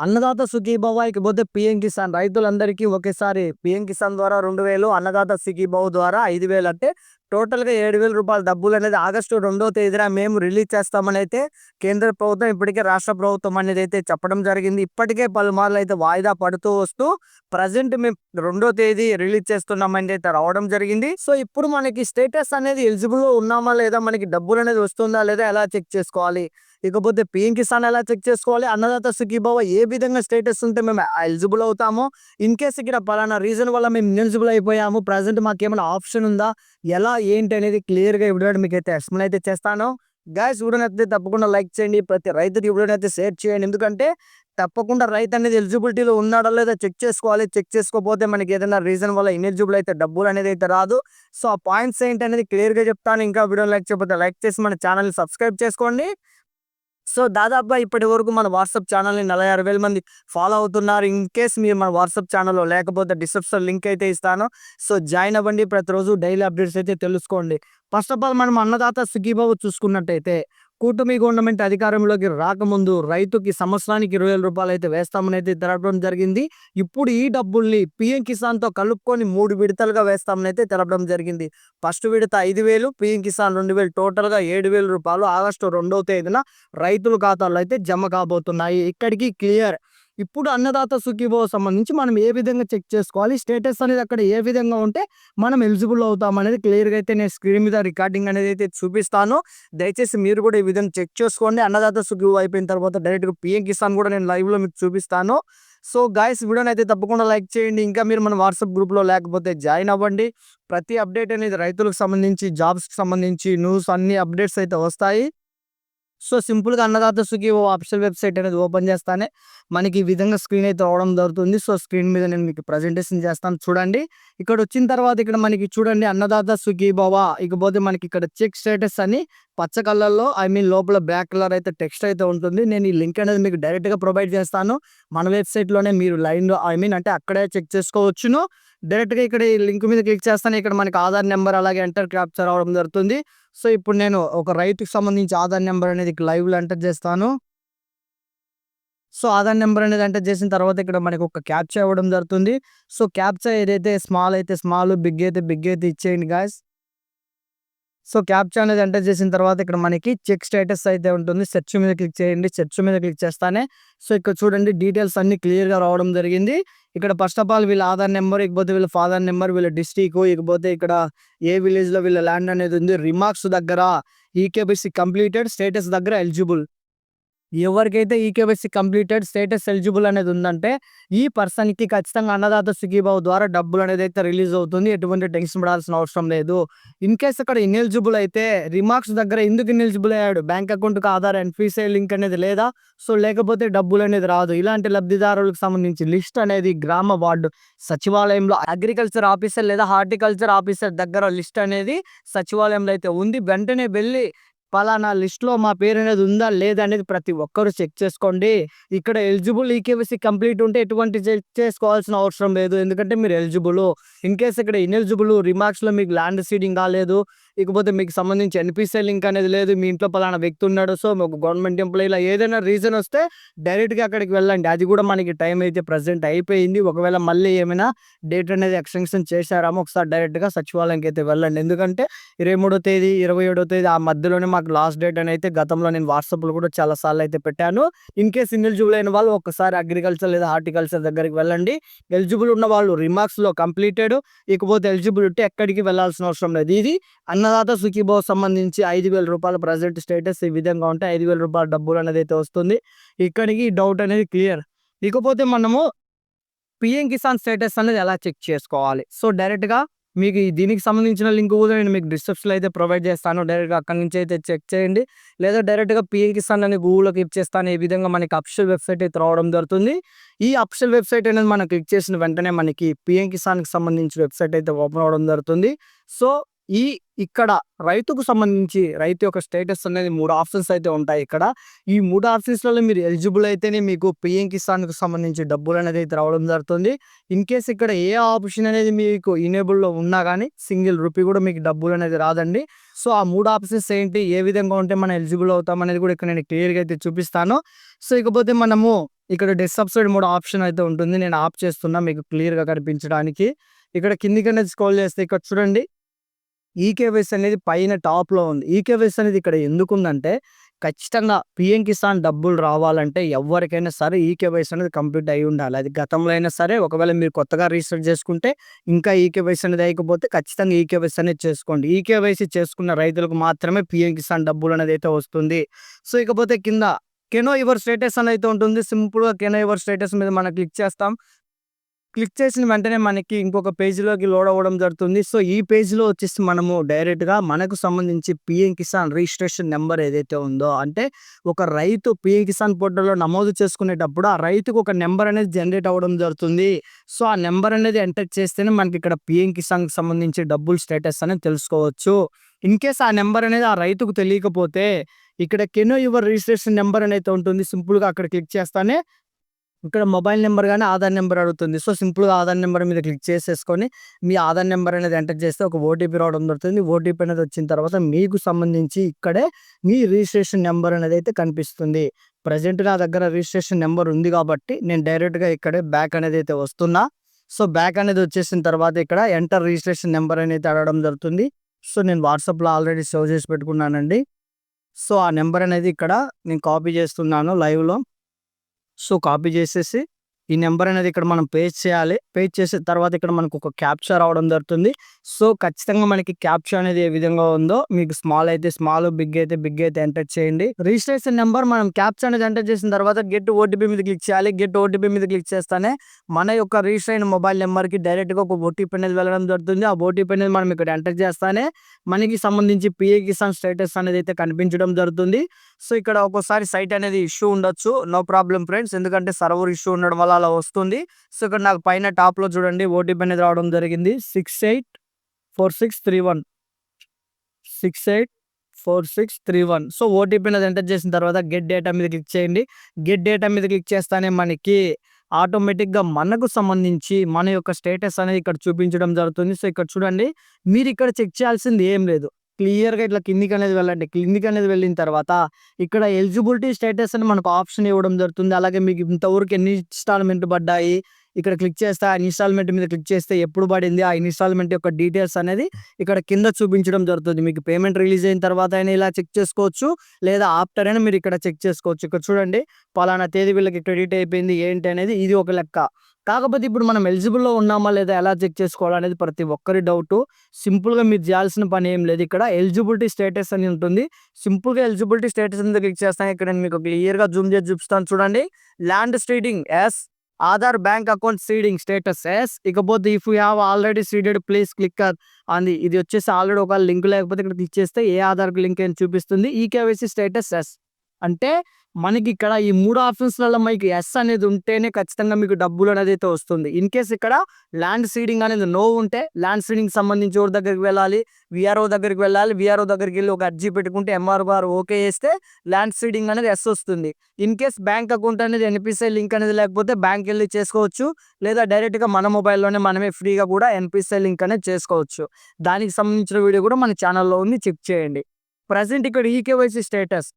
అన్నదాత సుఖీభవ ఇకపోతే పిఎం కిసాన్ రైతులందరికీ ఒకేసారి పిఎం కిసాన్ ద్వారా రెండు వేలు అన్నదాత సుఖీభవ ద్వారా ఐదు వేలు అంటే టోటల్గా ఏడు వేల రూపాయల డబ్బులు అనేది ఆగస్టు రెండవ తేదీన మేము రిలీజ్ చేస్తామని అయితే కేంద్ర ప్రభుత్వం ఇప్పటికే రాష్ట్ర ప్రభుత్వం అనేది అయితే చెప్పడం జరిగింది. ఇప్పటికే పలుమార్లు అయితే వాయిదా పడుతూ వస్తూ ప్రజెంట్ మేము రెండో తేదీ రిలీజ్ చేస్తున్నామని అయితే రావడం జరిగింది. సో ఇప్పుడు మనకి స్టేటస్ అనేది ఎలిజిబుల్ ఉన్నామా లేదా మనకి డబ్బులు అనేది వస్తుందా లేదా ఎలా చెక్ చేసుకోవాలి? ఇకపోతే పిఎం కిసాన్ ఎలా చెక్ చేసుకోవాలి? అన్నదాత సుఖీభావ ఏ విధంగా స్టేటస్ ఉంటే మేము ఎలిజిబుల్ అవుతామో ఇన్ కేస్ ఇక్కడ పలానా రీజన్ వల్ల మేము ఎలిజిబుల్ అయిపోయాము ప్రజెంట్ మాకు ఏమైనా ఆప్షన్ ఉందా? ఎలా ఏంటి అనేది క్లియర్గా ఇవ్వడం మీకు అయితే ఎక్స్ప్లెయిన్ అయితే చేస్తాను. గాయస్ వీడియోని తప్పకుండా లైక్ చేయండి. ప్రతి రైతుకి వీడియోని అయితే షేర్ చేయండి. ఎందుకంటే తప్పకుండా రైతు అనేది ఎలిజిబిలిటీలో ఉన్నాడో లేదా చెక్ చేసుకోవాలి. చెక్ చేసుకోకపోతే మనకి ఏదైనా రీజన్ వల్ల ఇనెలిజిబుల్ అయితే డబ్బులు అనేది అయితే రాదు. సో ఆ పాయింట్స్ ఏంటి అనేది క్లియర్గా చెప్తాను. ఇంకా వీడియో లైక్ చేయకపోతే లైక్ చేసి మన ఛానల్ని సబ్స్క్రైబ్ చేసుకోండి. సో దాదాపుగా ఇప్పటి వరకు మన వాట్సాప్ ఛానల్ని నలభై ఆరు వేల మంది ఫాలో అవుతున్నారు. ఇన్ కేస్ మీరు మన వాట్సాప్ ఛానల్లో లేకపోతే డిస్క్రిప్షన్ లింక్ అయితే ఇస్తాను. సో జాయిన్ అవ్వండి. ప్రతిరోజు డైలీ అప్డేట్స్ అయితే తెలుసుకోండి. ఫస్ట్ ఆఫ్ ఆల్ మనం అన్నదాత సుఖీబాబు చూసుకున్నట్టయితే కూటమి గవర్నమెంట్ అధికారంలోకి రాకముందు రైతుకి సంవత్సరానికి ఇరవై వేల రూపాయలు అయితే వేస్తామని అయితే తెలపడం జరిగింది. ఇప్పుడు ఈ డబ్బుల్ని పిఎం కిసాన్తో కలుపుకొని మూడు విడతలుగా వేస్తామని అయితే తెలపడం జరిగింది. ఫస్ట్ విడత ఐదు వేలు పిఎం కిసాన్ రెండు వేలు టోటల్గా ఏడు వేల రూపాయలు ఆగస్టు రెండవ తేదీన రైతుల ఖాతాల్లో అయితే జమ కాబోతున్నాయి. ఇక్కడికి క్లియర్ ఇప్పుడు అన్నదాత సుఖీభో సంబంధించి మనం ఏ విధంగా చెక్ చేసుకోవాలి స్టేటస్ అనేది అక్కడ ఏ విధంగా ఉంటే మనం ఎలిజిబుల్ అవుతాం అనేది క్లియర్గా అయితే నేను స్క్రీన్ మీద రికార్డింగ్ అనేది అయితే చూపిస్తాను. దయచేసి మీరు కూడా ఈ విధంగా చెక్ చేసుకోండి. అన్నదాత సుఖీ అయిపోయిన తర్వాత డైరెక్ట్గా పిఎం కిసాన్ కూడా నేను లైవ్లో మీకు చూపిస్తాను. సో గాయస్ వీడియోని అయితే తప్పకుండా లైక్ చేయండి. ఇంకా మీరు మన వాట్సాప్ గ్రూప్లో లేకపోతే జాయిన్ అవ్వండి. ప్రతి అప్డేట్ అనేది రైతులకు సంబంధించి జాబ్స్కి సంబంధించి న్యూస్ అన్ని అప్డేట్స్ అయితే వస్తాయి. సో సింపుల్గా అన్నదాత సుఖీ ఓ ఆఫీషియల్ వెబ్సైట్ అనేది ఓపెన్ చేస్తానే మనకి ఈ విధంగా స్క్రీన్ అయితే రావడం జరుగుతుంది. సో స్క్రీన్ మీద నేను మీకు ప్రజెంటేషన్ చేస్తాను. చూడండి. ఇక్కడ వచ్చిన తర్వాత ఇక్కడ మనకి చూడండి అన్నదాత సుఖీ బాబా ఇకపోతే మనకి ఇక్కడ చెక్ స్టేటస్ అని పచ్చ కలర్లో ఐ మీన్ లోపల బ్లాక్ కలర్ అయితే టెక్స్ట్ అయితే ఉంటుంది. నేను ఈ లింక్ అనేది మీకు డైరెక్ట్గా ప్రొవైడ్ చేస్తాను. మన వెబ్సైట్లోనే మీరు లైన్లో ఐ మీన్ అంటే అక్కడే చెక్ చేసుకోవచ్చును. డైరెక్ట్గా ఇక్కడ ఈ లింక్ మీద క్లిక్ చేస్తాను. ఇక్కడ మనకి ఆధార్ నెంబర్ అలాగే ఎంటర్ క్యాప్చర్ అవడం జరుగుతుంది. సో ఇప్పుడు నేను ఒక రైతుకి సంబంధించి ఆధార్ నెంబర్ అనేది లైవ్లో ఎంటర్ చేస్తాను. సో ఆధార్ నెంబర్ అనేది ఎంటర్ చేసిన తర్వాత ఇక్కడ మనకి ఒక క్యాప్చా ఇవ్వడం జరుగుతుంది. సో క్యాప్చా ఏదైతే స్మాల్ అయితే స్మాల్ బిగ్ అయితే బిగ్ అయితే ఇచ్చేయండి గాయస్. సో క్యాప్చా అనేది ఎంటర్ చేసిన తర్వాత ఇక్కడ మనకి చెక్ స్టేటస్ అయితే ఉంటుంది. సెర్చ్ మీద క్లిక్ చేయండి. సెర్చ్ మీద క్లిక్ చేస్తానే. సో ఇక్కడ చూడండి డీటెయిల్స్ అన్ని క్లియర్గా రావడం జరిగింది. ఇక్కడ ఫస్ట్ ఆఫ్ ఆల్ వీళ్ళ ఆధార్ నెంబర్ ఇకపోతే వీళ్ళ ఫాదర్ నెంబర్ వీళ్ళ డిస్టిక్ ఇకపోతే ఇక్కడ ఏ విలేజ్లో వీళ్ళ ల్యాండ్ అనేది ఉంది. రిమార్క్స్ దగ్గర ఈకేబిసి కంప్లీటెడ్ స్టేటస్ దగ్గర ఎలిజిబుల్. ఎవరికైతే ఈకేవైసీ కంప్లీటెడ్ స్టేటస్ ఎలిజిబుల్ అనేది ఉందంటే ఈ పర్సన్కి ఖచ్చితంగా అన్నదాత సుఖీబాబు ద్వారా డబ్బులు అనేది అయితే రిలీజ్ అవుతుంది. ఎటువంటి టెన్షన్ పడాల్సిన అవసరం లేదు. ఇన్ కేస్ అక్కడ ఇన్ఎలిజిబుల్ అయితే రిమార్క్స్ దగ్గర ఎందుకు ఇన్ఎలిజిబుల్ అయ్యాడు? బ్యాంక్ అకౌంట్కి ఆధార్ అండ్ ఫీసే లింక్ అనేది లేదా? సో లేకపోతే డబ్బులు అనేది రాదు. ఇలాంటి లబ్ధిదారులకు సంబంధించి లిస్ట్ అనేది గ్రామ వార్డు సచివాలయంలో అగ్రికల్చర్ ఆఫీసర్ లేదా హార్టికల్చర్ ఆఫీసర్ దగ్గర లిస్ట్ అనేది సచివాలయంలో అయితే ఉంది. వెంటనే వెళ్ళి పలానా లిస్ట్లో మా పేరు అనేది ఉందా లేదా అనేది ప్రతి ఒక్కరు చెక్ చేసుకోండి. ఇక్కడ ఎలిజిబుల్ ఈకేవైసీ కంప్లీట్ ఉంటే ఎటువంటి చెక్ చేసుకోవాల్సిన అవసరం లేదు. ఎందుకంటే మీరు ఎలిజిబుల్. ఇన్ కేస్ ఇక్కడ ఇన్ఎలిజిబుల్ రిమార్క్స్లో మీకు ల్యాండ్ సీడింగ్ కాలేదు ఇకపోతే మీకు సంబంధించి ఎన్పిసిఐ లింక్ అనేది లేదు మీ ఇంట్లో పలానా వ్యక్తి ఉన్నాడు సో మీకు గవర్నమెంట్ ఎంప్లాయీ ఇలా ఏదైనా రీజన్ వస్తే డైరెక్ట్గా అక్కడికి వెళ్ళండి. అది కూడా మనకి టైం అయితే ప్రజెంట్ అయిపోయింది. ఒకవేళ మళ్ళీ ఏమైనా డేట్ అనేది ఎక్స్టెన్షన్ చేశారామో ఒకసారి డైరెక్ట్గా సచివాలయంకి అయితే వెళ్ళండి. ఎందుకంటే ఇరవై మూడో తేదీ ఇరవై ఏడో తేదీ ఆ మధ్యలోనే మాకు లాస్ట్ డేట్ అని అయితే గతంలో నేను వాట్సాప్లో కూడా చాలా సార్లు అయితే పెట్టాను. ఇన్ కేస్ ఇన్ఎలిజిబుల్ అయిన వాళ్ళు ఒకసారి అగ్రికల్చర్ లేదా హార్టికల్చర్ దగ్గరికి వెళ్ళండి. ఎలిజిబుల్ ఉన్న వాళ్ళు రిమార్క్స్లో కంప్లీటెడ్ ఇకపోతే ఎలిజిబుల్ ఉంటే ఎక్కడికి వెళ్ళాల్సిన అవసరం లేదు. ఇది అన్నదాత సుఖీభావ్ సంబంధించి ఐదు వేల రూపాయల ప్రజెంట్ స్టేటస్ ఈ విధంగా ఉంటే ఐదు వేల రూపాయల డబ్బులు అనేది అయితే వస్తుంది. ఇక్కడికి డౌట్ అనేది క్లియర్. ఇకపోతే మనము పిఎం కిసాన్ స్టేటస్ అనేది ఎలా చెక్ చేసుకోవాలి? సో డైరెక్ట్గా మీకు దీనికి సంబంధించిన లింక్ కూడా నేను మీకు డిస్క్రిప్షన్లో అయితే ప్రొవైడ్ చేస్తాను. డైరెక్ట్గా అక్కడి నుంచి అయితే చెక్ చేయండి. లేదా డైరెక్ట్గా పిఎం కిసాన్ అని గూగుల్లో క్లిక్ చేస్తాను ఈ విధంగా మనకి అఫిషియల్ వెబ్సైట్ అయితే రావడం జరుగుతుంది. ఈ అఫిషియల్ వెబ్సైట్ అనేది మనం క్లిక్ చేసిన వెంటనే మనకి పిఎం కిసాన్కి సంబంధించిన వెబ్సైట్ అయితే ఓపెన్ అవడం జరుగుతుంది. సో ఈ ఇక్కడ రైతుకు సంబంధించి రైతు యొక్క స్టేటస్ అనేది మూడు ఆప్షన్స్ అయితే ఉంటాయి ఇక్కడ. ఈ మూడు ఆప్షన్స్లలో మీరు ఎలిజిబుల్ అయితేనే మీకు పిఎం కిసాన్కు సంబంధించి డబ్బులు అనేది అయితే రావడం జరుగుతుంది. ఇన్ కేస్ ఇక్కడ ఏ ఆప్షన్ అనేది మీకు ఇనేబుల్లో ఉన్నా కానీ సింగిల్ రూపీ కూడా మీకు డబ్బులు అనేది రాదండి. సో ఆ మూడు ఆప్షన్స్ ఏంటి ఏ విధంగా ఉంటే మనం ఎలిజిబుల్ అవుతాం అనేది కూడా ఇక్కడ నేను క్లియర్గా అయితే చూపిస్తాను. సో ఇకపోతే మనము ఇక్కడ డిసబ్సిడీ మూడు ఆప్షన్ అయితే ఉంటుంది. నేను ఆప్ చేస్తున్నా మీకు క్లియర్గా కనిపించడానికి. ఇక్కడ కిందికి అనేది స్క్రోల్ చేస్తే ఇక్కడ చూడండి. ఈకేవైస్ అనేది పైన టాప్లో ఉంది. ఈకేవైస్ అనేది ఇక్కడ ఎందుకు ఉందంటే ఖచ్చితంగా పిఎం కిసాన్ డబ్బులు రావాలంటే ఎవరికైనా సరే ఈకేవైస్ అనేది కంప్లీట్ అయి ఉండాలి. అది గతంలో అయినా సరే ఒకవేళ మీరు కొత్తగా రీసెర్చ్ చేసుకుంటే ఇంకా ఈకేవైస్ అనేది అయిపోతే ఖచ్చితంగా ఈకేవైస్ అనేది చేసుకోండి. ఈకేవైసీ చేసుకున్న రైతులకు మాత్రమే పిఎం కిసాన్ డబ్బులు అనేది అయితే వస్తుంది. సో ఇకపోతే కింద కెనో యువర్ స్టేటస్ అని అయితే ఉంటుంది. సింపుల్గా కెనో యువర్ స్టేటస్ మీద మనం క్లిక్ చేస్తాం. క్లిక్ చేసిన వెంటనే మనకి ఇంకొక పేజ్లోకి లోడ్ అవ్వడం జరుగుతుంది. సో ఈ పేజ్లో వచ్చేసి మనము డైరెక్ట్గా మనకు సంబంధించి పిఎం కిసాన్ రిజిస్ట్రేషన్ నెంబర్ ఏదైతే ఉందో అంటే ఒక రైతు పిఎం కిసాన్ పోర్టల్లో నమోదు చేసుకునేటప్పుడు ఆ రైతుకు ఒక నెంబర్ అనేది జనరేట్ అవ్వడం జరుగుతుంది. సో ఆ నెంబర్ అనేది ఎంటర్ చేస్తేనే మనకి ఇక్కడ పిఎం కిసాన్కి సంబంధించి డబ్బులు స్టేటస్ అనేది తెలుసుకోవచ్చు. ఇన్ కేస్ ఆ నెంబర్ అనేది ఆ రైతుకు తెలియకపోతే ఇక్కడ కెనో యువర్ రిజిస్ట్రేషన్ నెంబర్ అనేది ఉంటుంది. సింపుల్గా అక్కడ క్లిక్ చేస్తానే ఇక్కడ మొబైల్ నెంబర్ కానీ ఆధార్ నెంబర్ అడుగుతుంది. సో సింపుల్గా ఆధార్ నెంబర్ మీద క్లిక్ చేసేసుకొని మీ ఆధార్ నెంబర్ అనేది ఎంటర్ చేస్తే ఒక ఓటీపీ రావడం జరుగుతుంది ఓటీపీ అనేది వచ్చిన తర్వాత మీకు సంబంధించి ఇక్కడే మీ రిజిస్ట్రేషన్ నెంబర్ అనేది అయితే కనిపిస్తుంది. ప్రజెంట్ నా దగ్గర రిజిస్ట్రేషన్ నెంబర్ ఉంది కాబట్టి నేను డైరెక్ట్గా ఇక్కడే బ్యాక్ అనేది అయితే వస్తున్నా. సో బ్యాక్ అనేది వచ్చేసిన తర్వాత ఇక్కడ ఎంటర్ రిజిస్ట్రేషన్ నెంబర్ అనేది అడగడం జరుగుతుంది. సో నేను వాట్సాప్లో ఆల్రెడీ సేవ్ చేసి పెట్టుకున్నానండి. సో ఆ నెంబర్ అనేది ఇక్కడ నేను కాపీ చేస్తున్నాను లైవ్లో. సో కాపీ చేసేసి ఈ నెంబర్ అనేది ఇక్కడ మనం పేస్ట్ చేయాలి. పేస్ట్ చేసిన తర్వాత ఇక్కడ మనకు ఒక క్యాప్చర్ రావడం జరుగుతుంది. సో ఖచ్చితంగా మనకి క్యాప్చర్ అనేది ఏ విధంగా ఉందో మీకు స్మాల్ అయితే స్మాల్ బిగ్ అయితే బిగ్ అయితే ఎంటర్ చేయండి. రిజిస్ట్రేషన్ నెంబర్ మనం క్యాప్చర్ అనేది ఎంటర్ చేసిన తర్వాత గెట్ ఓటీపీ మీద క్లిక్ చేయాలి. గెట్ ఓటీపీ మీద క్లిక్ చేస్తానే మన యొక్క రిజిస్టర్ అయిన మొబైల్ నెంబర్కి డైరెక్ట్గా ఒక ఓటీపీ అనేది వెళ్ళడం జరుగుతుంది. ఆ ఓటీపీ అనేది మనం ఇక్కడ ఎంటర్ చేస్తానే మనకి సంబంధించి పిఏ కిసాన్ స్టేటస్ అనేది అయితే కనిపించడం జరుగుతుంది. సో ఇక్కడ ఒక్కోసారి సైట్ అనేది ఇష్యూ ఉండొచ్చు. No problem friends. ఎందుకంటే సర్వర్ ఇష్యూ ఉండడం వల్ల అలా వస్తుంది. సో ఇక్కడ నాకు పైన టాప్లో చూడండి ఓటీపీ అనేది రావడం జరిగింది. Six eight four six three one six eight four six three one so OTP అనేది ఎంటర్ చేసిన తర్వాత గెట్ డేటా మీద క్లిక్ చేయండి. గెట్ డేటా మీద క్లిక్ చేస్తానే మనకి ఆటోమేటిక్గా మనకు సంబంధించి మన యొక్క స్టేటస్ అనేది ఇక్కడ చూపించడం జరుగుతుంది. సో ఇక్కడ చూడండి మీరు ఇక్కడ చెక్ చేయాల్సింది ఏం లేదు. క్లియర్గా ఇట్లా కిందికి అనేది వెళ్ళండి. కిందికి అనేది వెళ్ళిన తర్వాత ఇక్కడ ఎలిజిబిలిటీ స్టేటస్ అని మనకు ఆప్షన్ ఇవ్వడం జరుగుతుంది. అలాగే మీకు ఇంతవరకు ఎన్ని ఇన్స్టాల్మెంట్ పడ్డాయి ఇక్కడ క్లిక్ చేస్తే ఆ ఇన్స్టాల్మెంట్ మీద క్లిక్ చేస్తే ఎప్పుడు పడింది ఆ ఇన్స్టాల్మెంట్ యొక్క డీటెయిల్స్ అనేది ఇక్కడ కింద చూపించడం జరుగుతుంది. మీకు పేమెంట్ రిలీజ్ అయిన తర్వాత అయినా ఇలా చెక్ చేసుకోవచ్చు లేదా ఆఫ్టర్ అయినా మీరు ఇక్కడ చెక్ చేసుకోవచ్చు. ఇక్కడ చూడండి పలానా తేదీ వీళ్ళకి క్రెడిట్ అయిపోయింది ఏంటి అనేది ఇది ఒక లెక్క. కాకపోతే ఇప్పుడు మనం ఎలిజిబుల్లో ఉన్నామా లేదా ఎలా చెక్ చేసుకోవాలనేది ప్రతి ఒక్కరి డౌట్. సింపుల్గా మీరు చేయాల్సిన పని ఏం లేదు. ఇక్కడ ఎలిజిబిలిటీ స్టేటస్ అని ఉంటుంది. సింపుల్గా ఎలిజిబిలిటీ స్టేటస్ మీద క్లిక్ చేస్తాను ఇక్కడ నేను మీకు క్లియర్గా జూమ్ చేసి చూపిస్తాను. చూడండి. Land seeding yes Aadhaar bank account seeding status yes ఇకపోతే if you have already seeded please click అంది. ఇది వచ్చేసి ఆల్రెడీ ఒక లింక్ లేకపోతే ఇక్కడ క్లిక్ చేస్తే ఏ ఆధార్కి లింక్ అని చూపిస్తుంది. ఈ కేవైసీ స్టేటస్ ఎస్ అంటే మనకి ఇక్కడ ఈ మూడు ఆప్షన్స్లలో మీకు ఎస్ అనేది ఉంటేనే ఖచ్చితంగా మీకు డబ్బులు అనేది అయితే వస్తుంది. ఇన్ కేస్ ఇక్కడ ల్యాండ్ సీడింగ్ అనేది నో ఉంటే ల్యాండ్ సీడింగ్ సంబంధించి ఎవరి దగ్గరికి వెళ్ళాలి? విఆర్ఓ దగ్గరికి వెళ్ళాలి. విఆర్ఓ దగ్గరికి వెళ్ళి ఒక అర్జీ పెట్టుకుంటే ఎంఆర్ గారు ఓకే చేస్తే ల్యాండ్ సీడింగ్ అనేది ఎస్ వస్తుంది. ఇన్ కేస్ బ్యాంక్ అకౌంట్ అనేది ఎన్పిసిఐ లింక్ అనేది లేకపోతే బ్యాంక్ వెళ్ళి చేసుకోవచ్చు. లేదా డైరెక్ట్గా మన మొబైల్లోనే మనమే ఫ్రీగా కూడా ఎన్పిసిఐ లింక్ అనేది చేసుకోవచ్చు. దానికి సంబంధించిన వీడియో కూడా మన ఛానల్లో ఉంది. చెక్ చేయండి. ప్రజెంట్ ఇక్కడ eKYC status.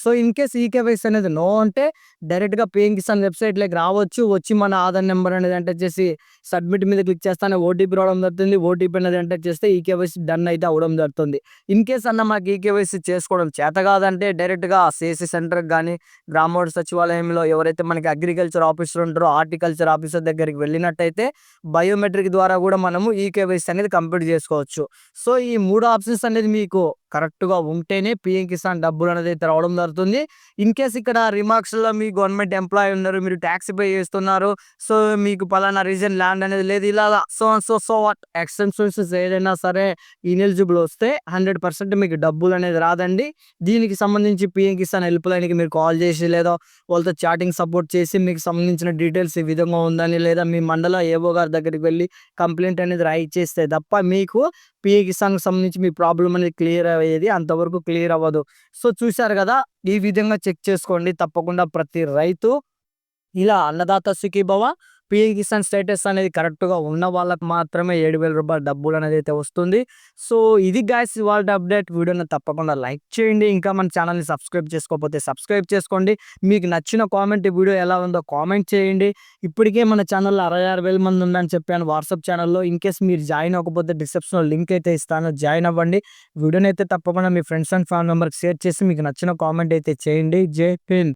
So in case eKYC అనేది నో అంటే డైరెక్ట్గా పేయింగ్ కిసాన్ వెబ్సైట్లోకి రావచ్చు వచ్చి మన ఆధార్ నెంబర్ అనేది ఎంటర్ చేసి సబ్మిట్ మీద క్లిక్ చేస్తానే ఓటీపీ రావడం జరుగుతుంది. ఓటీపీ అనేది ఎంటర్ చేస్తే ఈకేవైసీ డన్ అయితే అవడం జరుగుతుంది. ఇన్ కేస్ అన్న మాకు ఈకేవైసీ చేసుకోవడం చేత కాదంటే డైరెక్ట్గా సిఎస్సి సెంటర్కి కానీ గ్రామోడ సచివాలయంలో ఎవరైతే మనకి అగ్రికల్చర్ ఆఫీసర్ ఉంటారో హార్టికల్చర్ ఆఫీసర్ దగ్గరికి వెళ్ళినట్టయితే బయోమెట్రిక్ ద్వారా కూడా మనము ఈకేవైసీ అనేది కంప్లీట్ చేసుకోవచ్చు. సో ఈ మూడు ఆప్షన్స్ అనేది మీకు కరెక్ట్గా ఉంటేనే పిఎం కిసాన్ డబ్బులు అనేది అయితే రావడం జరుగుతుంది. ఇన్ కేస్ ఇక్కడ రిమార్క్స్లో మీ గవర్నమెంట్ ఎంప్లాయీ ఉన్నారు మీరు ట్యాక్స్ పే చేస్తున్నారు సో మీకు పలానా రీజన్ ల్యాండ్ అనేది లేదు ఇలా so so so what? Extensions ఏదైనా సరే ఇనెలిజిబుల్ వస్తే హండ్రెడ్ పర్సెంట్ మీకు డబ్బులు అనేది రాదండి. దీనికి సంబంధించి పిఎం కిసాన్ హెల్ప్ లైన్కి మీరు కాల్ చేసి లేదా వాళ్ళతో చాటింగ్ సపోర్ట్ చేసి మీకు సంబంధించిన డీటెయిల్స్ ఈ విధంగా ఉందని లేదా మీ మండలం ఏవో గారి దగ్గరికి వెళ్ళి కంప్లైంట్ అనేది రైట్ చేస్తే తప్ప మీకు పిఏ కిసాన్కి సంబంధించి మీ ప్రాబ్లం అనేది క్లియర్ అనేది అంతవరకు క్లియర్ అవ్వదు. సో చూశారు కదా ఈ విధంగా చెక్ చేసుకోండి తప్పకుండా ప్రతి రైతు. ఇలా అన్నదాత సుఖీభవ. పిఎం కిసాన్ స్టేటస్ అనేది కరెక్ట్గా ఉన్న వాళ్ళకి మాత్రమే ఏడు వేల రూపాయల డబ్బులు అనేది అయితే వస్తుంది. సో ఇది గాయస్ ఇవాళ అప్డేట్. వీడియోని తప్పకుండా లైక్ చేయండి. ఇంకా మన ఛానల్ని సబ్స్క్రైబ్ చేసుకోకపోతే సబ్స్క్రైబ్ చేసుకోండి. మీకు నచ్చిన కామెంట్ వీడియో ఎలా ఉందో కామెంట్ చేయండి. ఇప్పటికే మన ఛానల్లో అరవై ఆరు వేల మంది ఉందని చెప్పాను వాట్సాప్ ఛానల్లో. ఇన్ కేస్ మీరు జాయిన్ అవ్వకపోతే డిస్క్రిప్షన్లో లింక్ అయితే ఇస్తాను. జాయిన్ అవ్వండి. వీడియోని అయితే తప్పకుండా మీ ఫ్రెండ్స్ అండ్ ఫ్యామిలీ మెంబర్కి షేర్ చేసి మీకు నచ్చిన కామెంట్ అయితే చేయండి. జై హింద్.